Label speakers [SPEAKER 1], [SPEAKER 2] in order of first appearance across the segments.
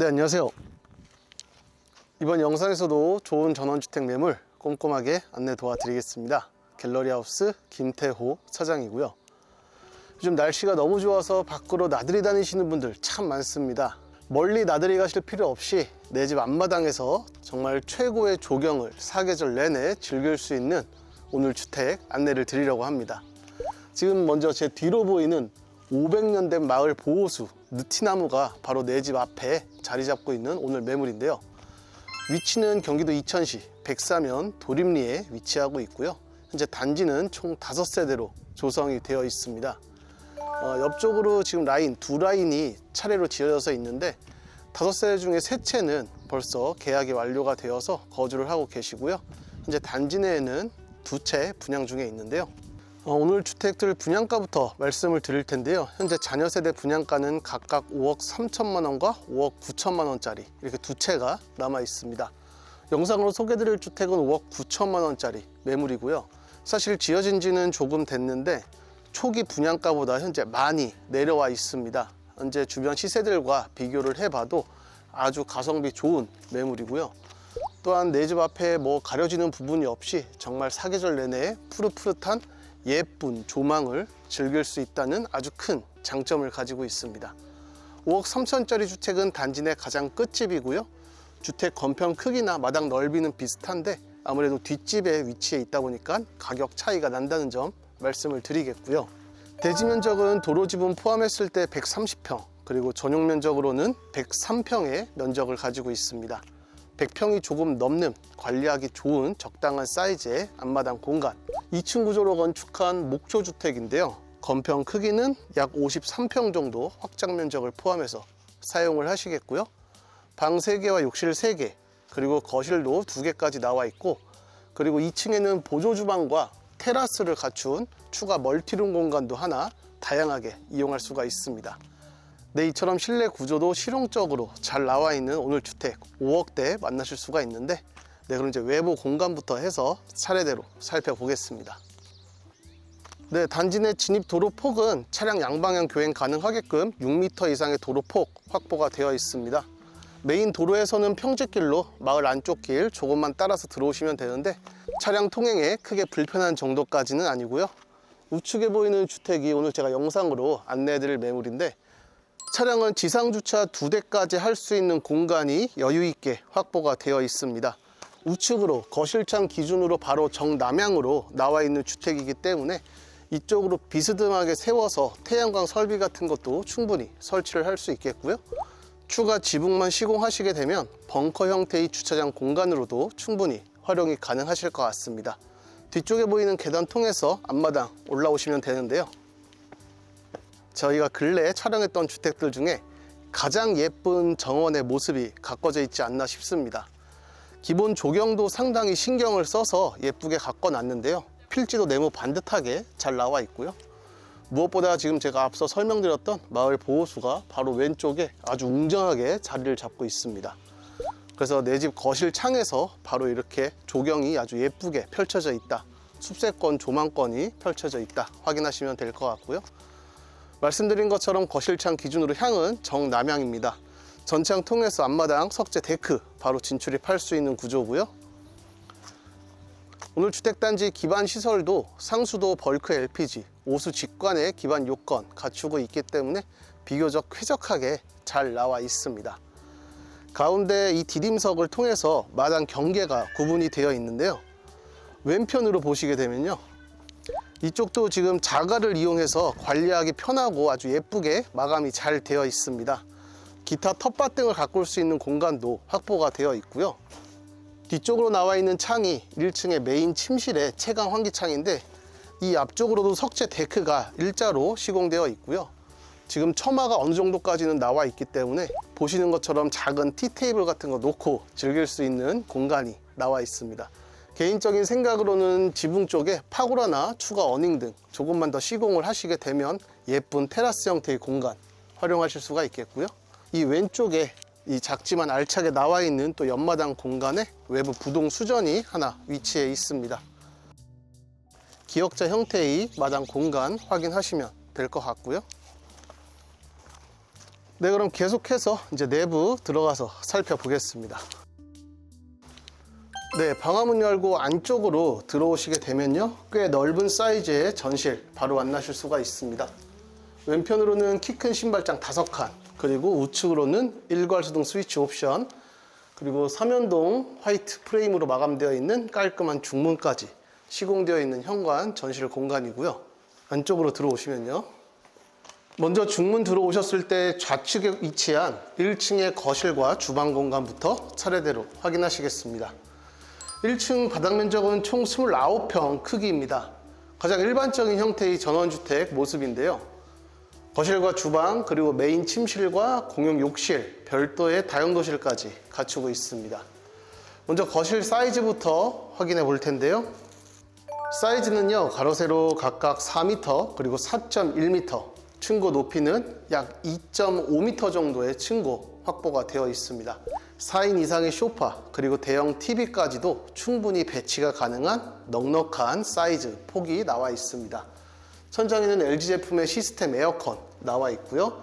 [SPEAKER 1] 네, 안녕하세요. 이번 영상에서도 좋은 전원주택 매물 꼼꼼하게 안내 도와드리겠습니다. 갤러리하우스 김태호 사장이고요. 요즘 날씨가 너무 좋아서 밖으로 나들이 다니시는 분들 참 많습니다. 멀리 나들이 가실 필요 없이 내 집 앞마당에서 정말 최고의 조경을 사계절 내내 즐길 수 있는 오늘 주택 안내를 드리려고 합니다. 지금 먼저 제 뒤로 보이는 500년 된 마을 보호수 느티나무가 바로 내 집 앞에 자리 잡고 있는 오늘 매물인데요. 위치는 경기도 이천시 백사면 도림리에 위치하고 있고요. 현재 단지는 총 5세대로 조성이 되어 있습니다. 어, 옆쪽으로 지금 라인 두 라인이 차례로 지어져서 있는데 다섯 세대 중에 세 채는 벌써 계약이 완료가 되어서 거주를 하고 계시고요. 현재 단지 내에는 두 채 분양 중에 있는데요. 어, 오늘 주택들 분양가부터 말씀을 드릴 텐데요. 현재 자녀 세대 분양가는 각각 5억 3천만 원과 5억 9천만 원짜리 이렇게 두 채가 남아 있습니다. 영상으로 소개드릴 주택은 5억 9천만 원짜리 매물이고요. 사실 지어진 지는 조금 됐는데 초기 분양가보다 현재 많이 내려와 있습니다. 현재 주변 시세들과 비교를 해봐도 아주 가성비 좋은 매물이고요. 또한 내 집 앞에 뭐 가려지는 부분이 없이 정말 사계절 내내 푸릇푸릇한 예쁜 조망을 즐길 수 있다는 아주 큰 장점을 가지고 있습니다. 5억 3천짜리 주택은 단지 내 가장 끝집이고요. 주택 건평 크기나 마당 넓이는 비슷한데 아무래도 뒷집에 위치해 있다 보니까 가격 차이가 난다는 점 말씀을 드리겠고요. 대지 면적은 도로 지분 포함했을 때 130평, 그리고 전용 면적으로는 103평의 면적을 가지고 있습니다. 100평이 조금 넘는 관리하기 좋은 적당한 사이즈의 앞마당 공간. 2층 구조로 건축한 목조 주택인데요. 건평 크기는 약 53평 정도 확장 면적을 포함해서 사용을 하시겠고요. 방 3개와 욕실 3개 그리고 거실도 2개까지 나와 있고 그리고 2층에는 보조 주방과 테라스를 갖춘 추가 멀티룸 공간도 하나 다양하게 이용할 수가 있습니다 네, 이처럼 실내 구조도 실용적으로 잘 나와 있는 오늘 주택 5억대 만나실 수가 있는데 네, 그럼 이제 외부 공간부터 해서 차례대로 살펴보겠습니다. 네, 단지 내 진입 도로 폭은 차량 양방향 교행 가능하게끔 6m 이상의 도로 폭 확보가 되어 있습니다. 메인 도로에서는 평지길로 마을 안쪽 길 조금만 따라서 들어오시면 되는데 차량 통행에 크게 불편한 정도까지는 아니고요. 우측에 보이는 주택이 오늘 제가 영상으로 안내해드릴 매물인데 차량은 지상 주차 두 대까지 할 수 있는 공간이 여유 있게 확보가 되어 있습니다. 우측으로 거실창 기준으로 바로 정남향으로 나와 있는 주택이기 때문에 이쪽으로 비스듬하게 세워서 태양광 설비 같은 것도 충분히 설치를 할 수 있겠고요. 추가 지붕만 시공하시게 되면 벙커 형태의 주차장 공간으로도 충분히 활용이 가능하실 것 같습니다. 뒤쪽에 보이는 계단 통해서 앞마당 올라오시면 되는데요. 저희가 근래 촬영했던 주택들 중에 가장 예쁜 정원의 모습이 가꿔져 있지 않나 싶습니다. 기본 조경도 상당히 신경을 써서 예쁘게 가꿔 놨는데요. 필지도 네모 반듯하게 잘 나와 있고요. 무엇보다 지금 제가 앞서 설명드렸던 마을 보호수가 바로 왼쪽에 아주 웅장하게 자리를 잡고 있습니다. 그래서 내 집 거실 창에서 바로 이렇게 조경이 아주 예쁘게 펼쳐져 있다. 숲세권 조망권이 펼쳐져 있다. 확인하시면 될 것 같고요. 말씀드린 것처럼 거실창 기준으로 향은 정남향입니다. 전창 통해서 앞마당 석재 데크 바로 진출입할 수 있는 구조고요. 오늘 주택단지 기반 시설도 상수도 벌크 LPG, 오수 직관의 기반 요건 갖추고 있기 때문에 비교적 쾌적하게 잘 나와 있습니다. 가운데 이 디딤석을 통해서 마당 경계가 구분이 되어 있는데요. 왼편으로 보시게 되면요. 이쪽도 지금 자갈을 이용해서 관리하기 편하고 아주 예쁘게 마감이 잘 되어 있습니다. 기타 텃밭 등을 가꿀 수 있는 공간도 확보가 되어 있고요. 뒤쪽으로 나와 있는 창이 1층의 메인 침실의 채광 환기창인데 이 앞쪽으로도 석재 데크가 일자로 시공되어 있고요. 지금 처마가 어느 정도까지는 나와 있기 때문에 보시는 것처럼 작은 티테이블 같은 거 놓고 즐길 수 있는 공간이 나와 있습니다. 개인적인 생각으로는 지붕 쪽에 파고라나 추가 어닝 등 조금만 더 시공을 하시게 되면 예쁜 테라스 형태의 공간 활용하실 수가 있겠고요. 이 왼쪽에 이 작지만 알차게 나와 있는 또 옆마당 공간에 외부 부동 수전이 하나 위치해 있습니다. 기역자 형태의 마당 공간 확인하시면 될 것 같고요. 네, 그럼 계속해서 이제 내부 들어가서 살펴보겠습니다. 네, 방화문 열고 안쪽으로 들어오시게 되면요. 꽤 넓은 사이즈의 전실 바로 만나실 수가 있습니다. 왼편으로는 키 큰 신발장 5칸, 그리고 우측으로는 일괄수동 스위치 옵션, 그리고 삼연동 화이트 프레임으로 마감되어 있는 깔끔한 중문까지 시공되어 있는 현관 전실 공간이고요. 안쪽으로 들어오시면요. 먼저 중문 들어오셨을 때 좌측에 위치한 1층의 거실과 주방 공간부터 차례대로 확인하시겠습니다. 1층 바닥 면적은 총 29평 크기입니다. 가장 일반적인 형태의 전원주택 모습인데요. 거실과 주방, 그리고 메인 침실과 공용 욕실, 별도의 다용도실까지 갖추고 있습니다. 먼저 거실 사이즈부터 확인해 볼 텐데요. 사이즈는요, 가로 세로 각각 4m, 그리고 4.1m, 층고 높이는 약 2.5m 정도의 층고 확보가 되어 있습니다. 4인 이상의 소파, 그리고 대형 TV까지도 충분히 배치가 가능한 넉넉한 사이즈 폭이 나와 있습니다. 천장에는 LG 제품의 시스템 에어컨 나와 있고요.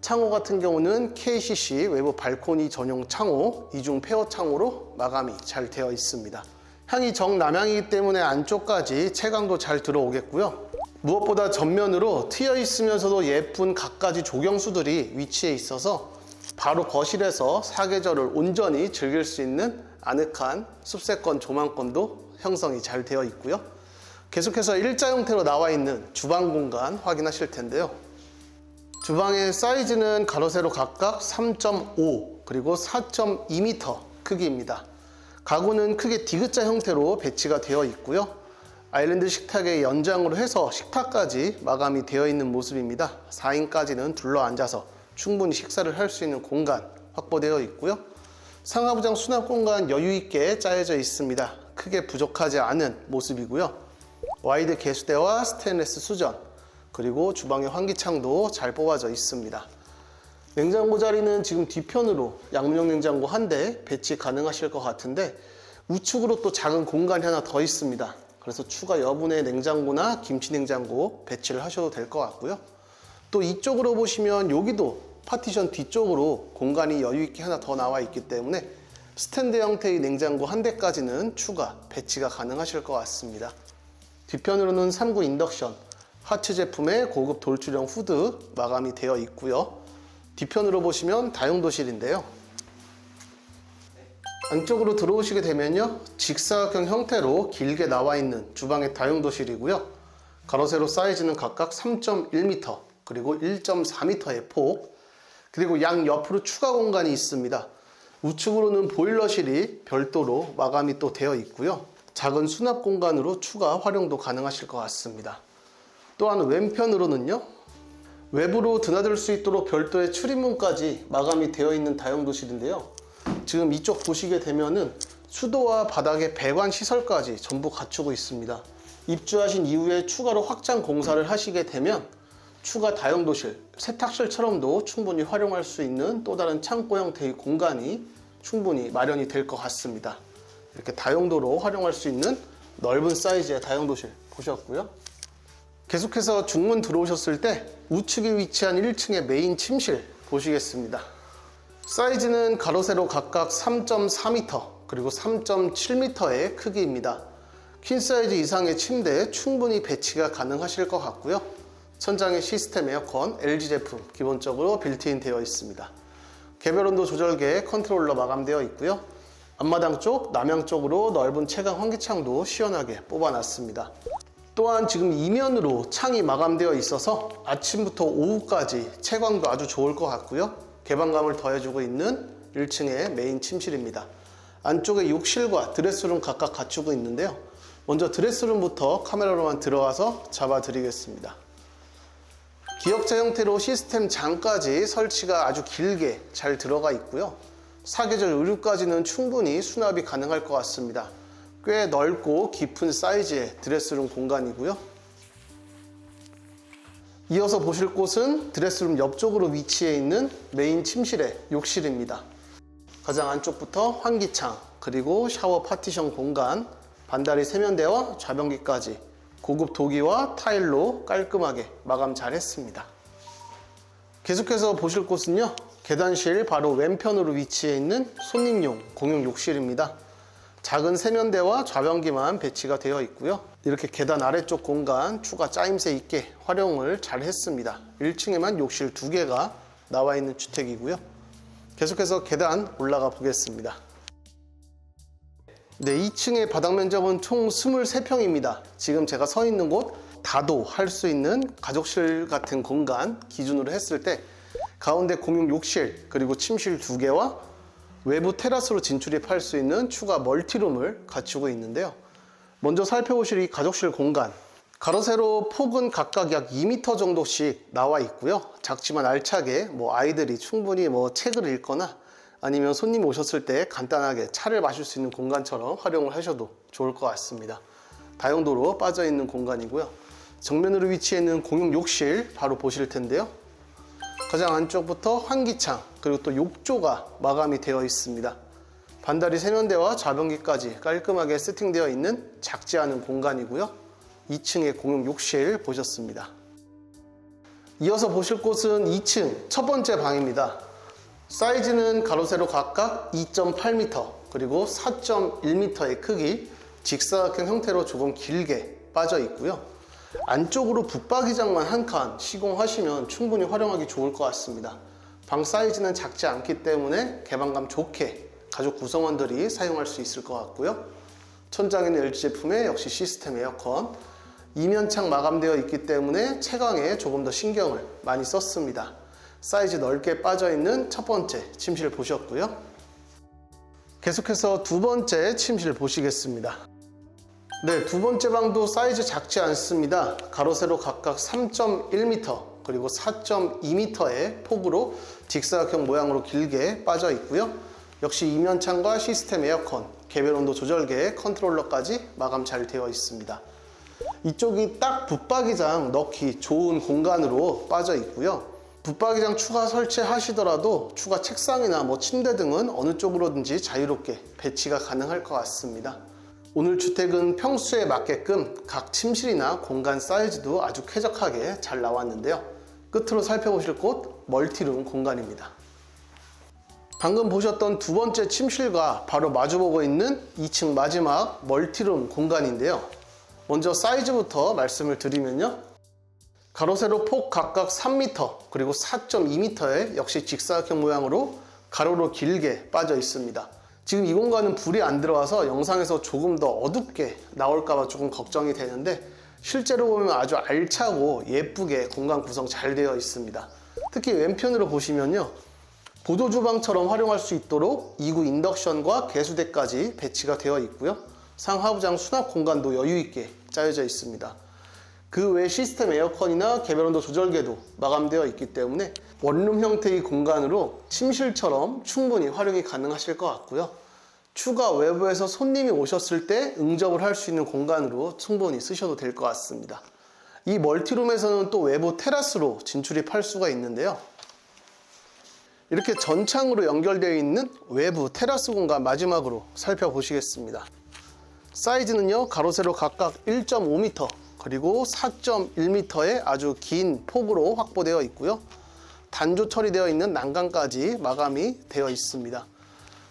[SPEAKER 1] 창호 같은 경우는 KCC 외부 발코니 전용 창호, 이중 페어 창호로 마감이 잘 되어 있습니다. 향이 정남향이기 때문에 안쪽까지 채광도 잘 들어오겠고요. 무엇보다 전면으로 트여 있으면서도 예쁜 갖가지 조경수들이 위치해 있어서 바로 거실에서 사계절을 온전히 즐길 수 있는 아늑한 숲세권 조망권도 형성이 잘 되어 있고요. 계속해서 일자 형태로 나와 있는 주방 공간 확인하실 텐데요. 주방의 사이즈는 가로 세로 각각 3.5 그리고 4.2m 크기입니다. 가구는 크게 디귿자 형태로 배치가 되어 있고요. 아일랜드 식탁의 연장으로 해서 식탁까지 마감이 되어 있는 모습입니다. 4인까지는 둘러 앉아서 충분히 식사를 할 수 있는 공간 확보되어 있고요. 상하부장 수납 공간 여유 있게 짜여져 있습니다. 크게 부족하지 않은 모습이고요. 와이드 개수대와 스테인레스 수전 그리고 주방의 환기창도 잘 뽑아져 있습니다. 냉장고 자리는 지금 뒤편으로 양문형 냉장고 한 대 배치 가능하실 것 같은데 우측으로 또 작은 공간이 하나 더 있습니다. 그래서 추가 여분의 냉장고나 김치 냉장고 배치를 하셔도 될 것 같고요. 또 이쪽으로 보시면 여기도 파티션 뒤쪽으로 공간이 여유 있게 하나 더 나와 있기 때문에 스탠드 형태의 냉장고 한 대까지는 추가 배치가 가능하실 것 같습니다. 뒤편으로는 3구 인덕션, 하츠 제품의 고급 돌출형 후드 마감이 되어 있고요. 뒤편으로 보시면 다용도실인데요. 안쪽으로 들어오시게 되면요. 직사각형 형태로 길게 나와 있는 주방의 다용도실이고요. 가로 세로 사이즈는 각각 3.1m 그리고 1.4m의 폭 그리고 양 옆으로 추가 공간이 있습니다. 우측으로는 보일러실이 별도로 마감이 또 되어 있고요. 작은 수납 공간으로 추가 활용도 가능하실 것 같습니다. 또한 왼편으로는요. 외부로 드나들 수 있도록 별도의 출입문까지 마감이 되어 있는 다용도실인데요. 지금 이쪽 보시게 되면은 수도와 바닥의 배관 시설까지 전부 갖추고 있습니다. 입주하신 이후에 추가로 확장 공사를 하시게 되면 추가 다용도실, 세탁실처럼도 충분히 활용할 수 있는 또 다른 창고 형태의 공간이 충분히 마련이 될 것 같습니다. 이렇게 다용도로 활용할 수 있는 넓은 사이즈의 다용도실 보셨고요. 계속해서 중문 들어오셨을 때 우측에 위치한 1층의 메인 침실 보시겠습니다. 사이즈는 가로 세로 각각 3.4m 그리고 3.7m의 크기입니다. 퀸 사이즈 이상의 침대에 충분히 배치가 가능하실 것 같고요. 천장에 시스템 에어컨 LG 제품 기본적으로 빌트인 되어 있습니다. 개별 온도 조절계 컨트롤러 마감되어 있고요. 앞마당 쪽, 남향 쪽으로 넓은 채광 환기창도 시원하게 뽑아놨습니다. 또한 지금 이면으로 창이 마감되어 있어서 아침부터 오후까지 채광도 아주 좋을 것 같고요. 개방감을 더해주고 있는 1층의 메인 침실입니다. 안쪽에 욕실과 드레스룸 각각 갖추고 있는데요. 먼저 드레스룸부터 카메라로만 들어가서 잡아드리겠습니다. 기역자 형태로 시스템 장까지 설치가 아주 길게 잘 들어가 있고요. 사계절 의류까지는 충분히 수납이 가능할 것 같습니다. 꽤 넓고 깊은 사이즈의 드레스룸 공간이고요. 이어서 보실 곳은 드레스룸 옆쪽으로 위치해 있는 메인 침실의 욕실입니다. 가장 안쪽부터 환기창, 그리고 샤워 파티션 공간, 반다리 세면대와 좌변기까지 고급 도기와 타일로 깔끔하게 마감 잘 했습니다. 계속해서 보실 곳은요. 계단실 바로 왼편으로 위치해 있는 손님용 공용 욕실입니다. 작은 세면대와 좌변기만 배치가 되어 있고요. 이렇게 계단 아래쪽 공간 추가 짜임새 있게 활용을 잘 했습니다. 1층에만 욕실 두 개가 나와 있는 주택이고요. 계속해서 계단 올라가 보겠습니다. 네, 2층의 바닥 면적은 총 23평입니다. 지금 제가 서 있는 곳 다도 할 수 있는 가족실 같은 공간 기준으로 했을 때 가운데 공용 욕실 그리고 침실 두 개와 외부 테라스로 진출입할 수 있는 추가 멀티룸을 갖추고 있는데요. 먼저 살펴보실 이 가족실 공간 가로 세로 폭은 각각 약 2m 정도씩 나와 있고요. 작지만 알차게 뭐 아이들이 충분히 뭐 책을 읽거나 아니면 손님이 오셨을 때 간단하게 차를 마실 수 있는 공간처럼 활용을 하셔도 좋을 것 같습니다. 다용도로 빠져 있는 공간이고요. 정면으로 위치해 있는 공용 욕실 바로 보실 텐데요. 가장 안쪽부터 환기창 그리고 또 욕조가 마감이 되어 있습니다. 반다리 세면대와 좌변기까지 깔끔하게 세팅되어 있는 작지 않은 공간이고요. 2층의 공용 욕실 보셨습니다. 이어서 보실 곳은 2층 첫 번째 방입니다. 사이즈는 가로 세로 각각 2.8m 그리고 4.1m의 크기 직사각형 형태로 조금 길게 빠져 있고요. 안쪽으로 붙박이장만 한 칸 시공하시면 충분히 활용하기 좋을 것 같습니다. 방 사이즈는 작지 않기 때문에 개방감 좋게 가족 구성원들이 사용할 수 있을 것 같고요. 천장에는 LG 제품의 역시 시스템 에어컨 이면창 마감되어 있기 때문에 채광에 조금 더 신경을 많이 썼습니다. 사이즈 넓게 빠져 있는 첫 번째 침실 보셨고요. 계속해서 두 번째 침실 보시겠습니다. 네, 두 번째 방도 사이즈 작지 않습니다. 가로 세로 각각 3.1m 그리고 4.2m의 폭으로 직사각형 모양으로 길게 빠져 있고요. 역시 이면창과 시스템 에어컨, 개별 온도 조절계 컨트롤러까지 마감 잘 되어 있습니다. 이쪽이 딱 붙박이장 넣기 좋은 공간으로 빠져 있고요. 붙박이장 추가 설치하시더라도 추가 책상이나 뭐 침대 등은 어느 쪽으로든지 자유롭게 배치가 가능할 것 같습니다. 오늘 주택은 평수에 맞게끔 각 침실이나 공간 사이즈도 아주 쾌적하게 잘 나왔는데요. 끝으로 살펴보실 곳 멀티룸 공간입니다. 방금 보셨던 두 번째 침실과 바로 마주보고 있는 2층 마지막 멀티룸 공간인데요. 먼저 사이즈부터 말씀을 드리면요. 가로 세로 폭 각각 3m 그리고 4.2m의 역시 직사각형 모양으로 가로로 길게 빠져 있습니다. 지금 이 공간은 불이 안 들어와서 영상에서 조금 더 어둡게 나올까봐 조금 걱정이 되는데 실제로 보면 아주 알차고 예쁘게 공간 구성 잘 되어 있습니다. 특히 왼편으로 보시면요. 보도 주방처럼 활용할 수 있도록 2구 인덕션과 개수대까지 배치가 되어 있고요. 상하부장 수납 공간도 여유 있게 짜여져 있습니다. 그 외 시스템 에어컨이나 개별 온도 조절계도 마감되어 있기 때문에 원룸 형태의 공간으로 침실처럼 충분히 활용이 가능하실 것 같고요. 추가 외부에서 손님이 오셨을 때 응접을 할 수 있는 공간으로 충분히 쓰셔도 될 것 같습니다. 이 멀티룸에서는 또 외부 테라스로 진출입할 수가 있는데요. 이렇게 전창으로 연결되어 있는 외부 테라스 공간 마지막으로 살펴보시겠습니다. 사이즈는요, 가로 세로 각각 1.5m 그리고 4.1m의 아주 긴 폭으로 확보되어 있고요. 단조 처리되어 있는 난간까지 마감이 되어 있습니다.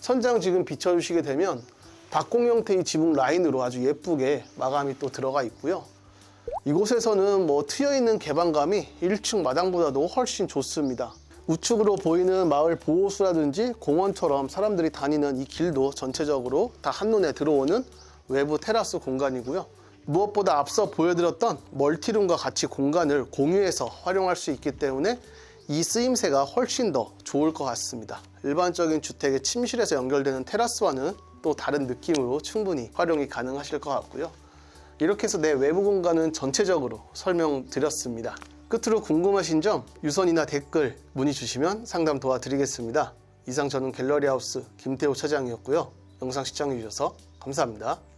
[SPEAKER 1] 선장 지금 비춰주시게 되면 박공 형태의 지붕 라인으로 아주 예쁘게 마감이 또 들어가 있고요. 이곳에서는 뭐 트여 있는 개방감이 1층 마당보다도 훨씬 좋습니다. 우측으로 보이는 마을 보호수라든지 공원처럼 사람들이 다니는 이 길도 전체적으로 다 한눈에 들어오는 외부 테라스 공간이고요. 무엇보다 앞서 보여드렸던 멀티룸과 같이 공간을 공유해서 활용할 수 있기 때문에 이 쓰임새가 훨씬 더 좋을 것 같습니다. 일반적인 주택의 침실에서 연결되는 테라스와는 또 다른 느낌으로 충분히 활용이 가능하실 것 같고요. 이렇게 해서 내 외부 공간은 전체적으로 설명드렸습니다. 끝으로 궁금하신 점 유선이나 댓글 문의 주시면 상담 도와드리겠습니다. 이상 저는 갤러리하우스 김태호 차장이었고요. 영상 시청해 주셔서 감사합니다.